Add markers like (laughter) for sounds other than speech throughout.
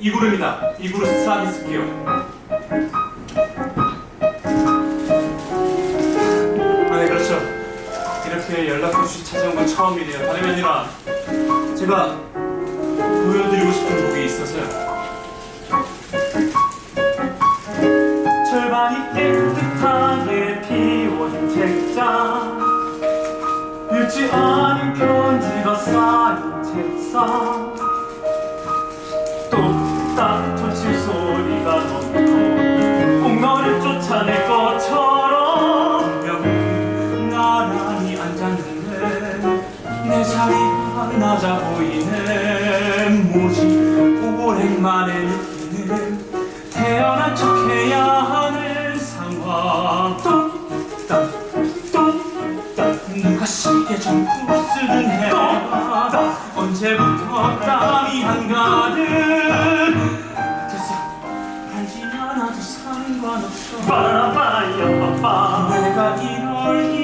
이구르입니다. 이구르 스트라빈스키요. 아, 네, 그렇죠. 이렇게 연락 없이 찾아온 건 처음이네요. 다름이 아니라 제가 보여드리고 싶은 곡이 있어서요. 절반이 깨끗하게 비워진 책장 읽지 않은 편지가 쌓인 책상 보이네 뭐지 오랜만에 느끼는 태어난 척해야 하는 상황. 똑딱 똑딱 누가 시계 좀 부수든 해. 언제부터 땀이 한가득 됐어 알지 않아도 상관없어. 빠라바야 빠빠. 내가 이럴 이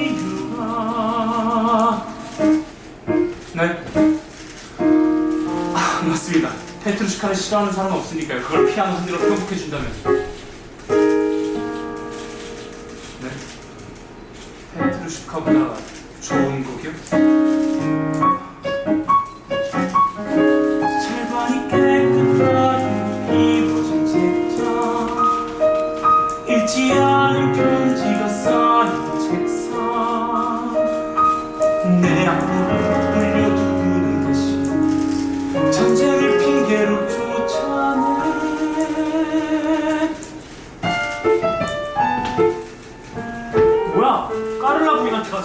페트루시카를 싫어하는 사람은 없으니까요 그걸 피아노 한 대로 편곡해 준다면 네? 페트루시카보다 좋은 곡이요?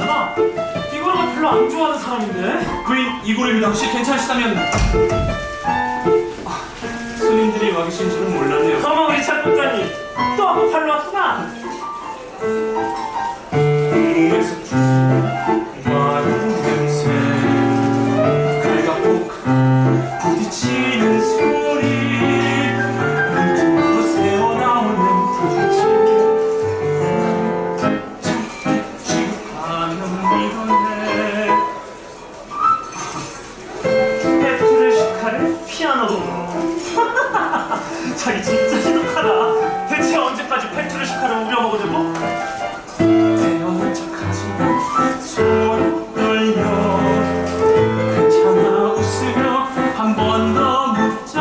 가잖아 이거는 별로 안 좋아하는 사람인데? 부인 이고르입니다. 혹시 괜찮으시다면. 아, 손님들이 와 계신 줄은 몰랐네요. 어머 우리 작곡가님. 또 한번 팔로 왔구나 피아노로 (laughs) 자기 진짜 지독하다. 대체 언제까지 페트르시카를 우려먹으려고? 태어난 척하지만 손 떨려. 괜찮아 웃으며 한 번 더 묻자.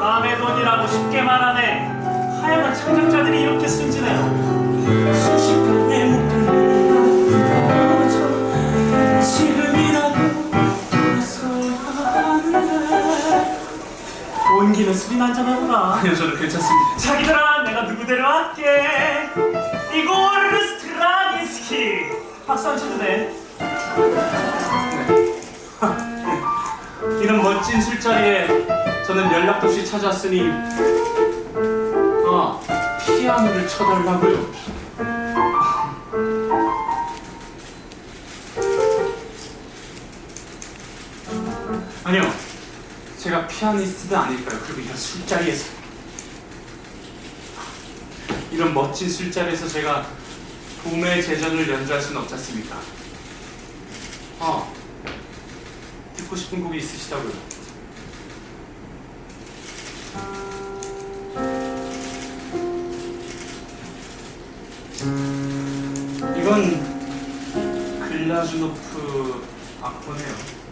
남의 돈이라고 쉽게 말하네. 하여간 창작자들이 이렇게 순진해요. 순식간 난장하구나 아니요 저는 괜찮습니다. 자기들아 내가 누구 데려왔게. 이고르 스트라빈스키. 박수 안 쳐도 돼? (laughs) 이런 멋진 술자리에 저는 연락도 없이 찾아왔으니 아 피아노를 쳐달라고요. (laughs) 아니요 제가 피아니스트도 아닐까요 그리고 이런 술자리에서 이런 멋진 술자리에서 제가 봄의 제전을 연주할 수는 없지 않습니까 아 듣고 싶은 곡이 있으시다고요? 이건 글라즈노프 악보네요.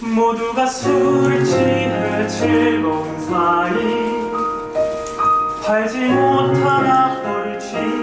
모두가 술을 취해 즐거운 사이. 팔지 못한 악보를 취해